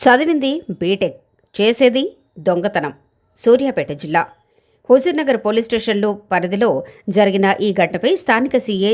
చదివింది బీటెక్ చేసేది దొంగతనం. సూర్యాపేట జిల్లా. హుజూర్నగర్ పోలీస్ స్టేషన్లో పరిధిలో జరిగిన ఈ ఘటనపై స్థానిక సీఏ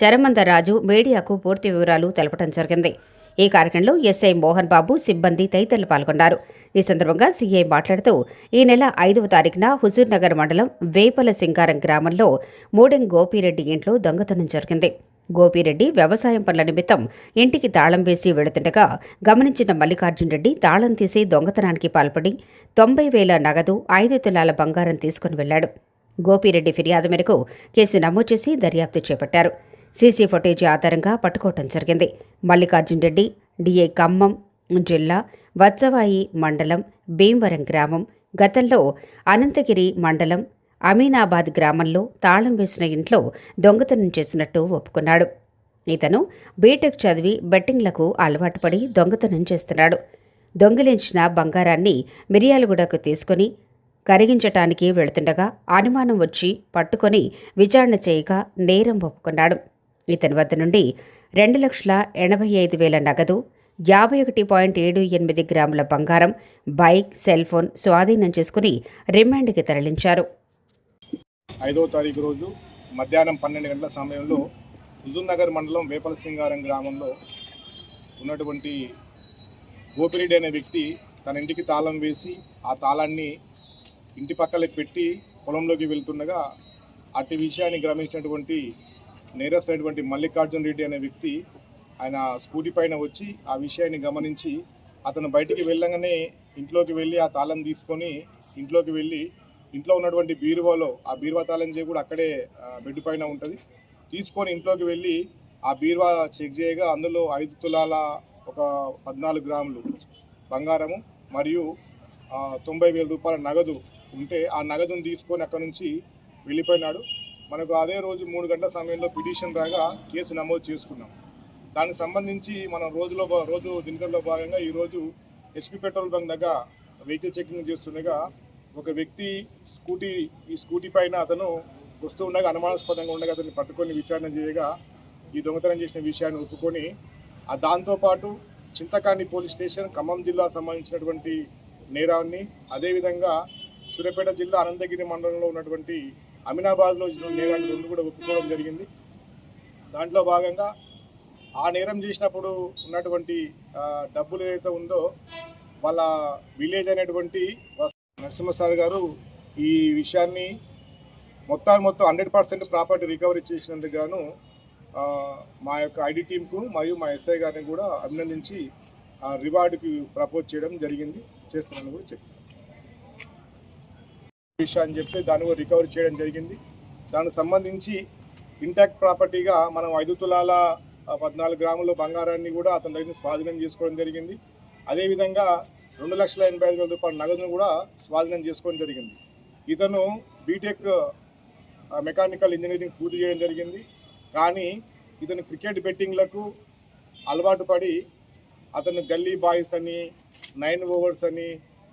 చరమందరాజు మీడియాకు పూర్తి వివరాలు తెలపడం జరిగింది. ఈ కార్యక్రమంలో ఎస్ఐ మోహన్ బాబు సిబ్బంది తదితరులు పాల్గొన్నారు. ఈ సందర్భంగా సీఐ మాట్లాడుతూ ఈ నెల ఐదవ తారీఖున హుజూర్నగర్ మండలం వేపల సింగారం గ్రామంలో మూడెం గోపిరెడ్డి ఇంట్లో దొంగతనం జరిగింది. గోపిరెడ్డి వ్యవసాయం పనుల నిమిత్తం ఇంటికి తాళం వేసి వెళుతుండగా గమనించిన మల్లికార్జున్ రెడ్డి తాళం తీసి దొంగతనానికి పాల్పడి తొంభై వేల నగదు ఐదు తులాల బంగారం తీసుకుని వెళ్ళాడు గోపిరెడ్డి ఫిర్యాదు మేరకు కేసు నమోదు చేసి దర్యాప్తు చేపట్టారు. సీసీ ఫుటేజీ ఆధారంగా పట్టుకోవటం జరిగింది. మల్లికార్జున్ రెడ్డి డిఏ ఖమ్మం జిల్లా వత్సవాయి మండలం భీమవరం గ్రామం. గతంలో అనంతగిరి మండలం అమీనాబాద్ గ్రామంలో తాళం వేసిన ఇంట్లో దొంగతనం చేసినట్టు ఒప్పుకున్నాడు. ఇతను బీటెక్ చదివి బెట్టింగ్లకు అలవాటు పడి దొంగతనం చేస్తున్నాడు. దొంగిలించిన బంగారాన్ని మిరియాలగూడకు తీసుకుని కరిగించటానికి వెళుతుండగా అనుమానం వచ్చి పట్టుకొని విచారణ చేయగా నేరం ఒప్పుకున్నాడు. ఇతని వద్ద నుండి రెండు లక్షల ఎనభై ఐదు వేల నగదు యాభై ఒకటి పాయింట్ ఏడు ఎనిమిది గ్రాముల బంగారం బైక్ సెల్ ఫోన్ స్వాధీనం చేసుకుని రిమాండ్కి తరలించారు. ఐదో తారీఖు రోజు మధ్యాహ్నం పన్నెండు గంటల సమయంలో హుజూర్నగర్ మండలం వేపల సింగారం గ్రామంలో ఉన్నటువంటి గోపిరెడ్డి అనే వ్యక్తి తన ఇంటికి తాళం వేసి ఆ తాళాన్ని ఇంటి పక్కలకు పెట్టి పొలంలోకి వెళ్తుండగా అట్టి విషయాన్ని గమనించినటువంటి నేరస్తున్నటువంటి మల్లికార్జున్ రెడ్డి అనే వ్యక్తి ఆయన స్కూటీ పైన వచ్చి ఆ విషయాన్ని గమనించి అతను బయటికి వెళ్ళగానే ఇంట్లోకి వెళ్ళి ఆ తాళం తీసుకొని ఇంట్లోకి వెళ్ళి ఇంట్లో ఉన్నటువంటి బీరువాలో ఆ బీరువా తాళం చేయి కూడా అక్కడే బెడ్ పైన ఉంటుంది. తీసుకొని ఇంట్లోకి వెళ్ళి ఆ బీరువా చెక్ చేయగా అందులో ఐదు తులాల ఒక పద్నాలుగు గ్రాములు బంగారము మరియు తొంభై వేల రూపాయల నగదు ఉంటే ఆ నగదును తీసుకొని అక్కడ నుంచి వెళ్ళిపోయినాడు. మనకు అదే రోజు మూడు గంటల సమయంలో పిటిషన్ రాగా కేసు నమోదు చేసుకున్నాం. దానికి సంబంధించి మనం రోజులో భా- రోజు దినకర్లో భాగంగా ఈరోజు ఎస్పీ పెట్రోల్ బంక్ దగ్గర వెహికల్ చెకింగ్ చేస్తుండగా ఒక వ్యక్తి స్కూటీ ఈ స్కూటీ పైన అతను వస్తూ ఉండగా అనుమానాస్పదంగా ఉండగా అతన్ని పట్టుకొని విచారణ చేయగా ఈ దొంగతనం చేసిన విషయాన్ని ఒప్పుకొని ఆ దాంతోపాటు చింతకాని పోలీస్ స్టేషన్ ఖమ్మం జిల్లా సంబంధించినటువంటి నేరాన్ని అదేవిధంగా సూర్యాపేట జిల్లా అనంతగిరి మండలంలో ఉన్నటువంటి అమీనాబాద్లో నేరాన్ని రెండు కూడా ఒప్పుకోవడం జరిగింది. దాంట్లో భాగంగా ఆ నేరం చేసినప్పుడు ఉన్నటువంటి డబ్బులు ఏదైతే ఉందో వాళ్ళ విలేజ్ అనేటువంటి నరసింహ సార్ గారు ఈ విషయాన్ని మొత్తాన్ని మొత్తం హండ్రెడ్ పర్సెంట్ ప్రాపర్టీ రికవరీ చేసినందుకు గాను మా యొక్క ఐడి టీంకు మరియు మా ఎస్ఐ గారిని కూడా అభినందించి ఆ రివార్డుకి ప్రపోజ్ చేయడం జరిగింది. చేస్తున్నాను కూడా చెప్పాను విషయాన్ని చెప్తే దాన్ని కూడా రికవరీ చేయడం జరిగింది. దానికి సంబంధించి ఇంటాక్ట్ ప్రాపర్టీగా మనం ఐదు తులాల పద్నాలుగు గ్రాముల బంగారాన్ని కూడా అతని దగ్గర స్వాధీనం చేసుకోవడం జరిగింది. అదేవిధంగా రెండు లక్షల ఎనభై ఐదు వేల రూపాయల నగదును కూడా స్వాధీనం చేసుకోవడం జరిగింది. ఇతను బీటెక్ మెకానికల్ ఇంజనీరింగ్ పూర్తి చేయడం జరిగింది. కానీ ఇతను క్రికెట్ బెట్టింగ్లకు అలవాటు పడి అతను గల్లీ బాయ్స్ అని నైన్ ఓవర్స్ అని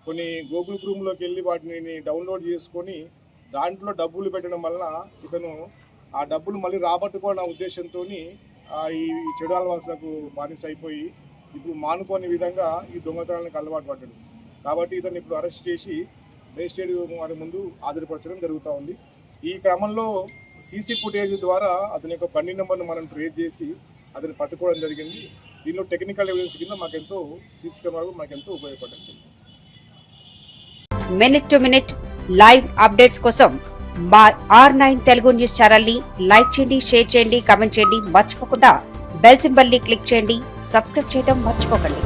కొన్ని గూగుల్ క్రూమ్లోకి వెళ్ళి వాటిని డౌన్లోడ్ చేసుకొని దాంట్లో డబ్బులు పెట్టడం వలన ఇతను ఆ డబ్బులు మళ్ళీ రాబట్టుకోవాలన్న ఉద్దేశంతో ఈ చెడు అలవాసులకు బానిస అయిపోయి ఇప్పుడు మానుకోని విధంగా ఈ దొంగతనానికి అలవాటు పడ్డాడు. కాబట్టి ఇతను ఇప్పుడు అరెస్ట్ చేసి మేజిస్ట్రేట్ వారి ముందు హాజరుపరచడం జరుగుతూ ఉంది. ఈ క్రమంలో సీసీ ఫుటేజ్ ద్వారా అతని యొక్క బండి నెంబర్ను మనం ట్రేస్ చేసి అతన్ని పట్టుకోవడం జరిగింది. దీనిలో టెక్నికల్ ఎవిడెన్స్ కింద మాకెంతో సీసీ కెమెరాలు మాకెంతో ఉపయోగపడ్డాయి. Minute to minute live updates కోసం మా ఆర్ నైన్ తెలుగు న్యూస్ ఛానల్ని లైక్ చేయండి షేర్ చేయండి కామెంట్ చేయండి. మర్చిపోకుండా బెల్ సింబల్ని క్లిక్ చేయండి సబ్స్క్రైబ్ చేయడం మర్చిపోకండి.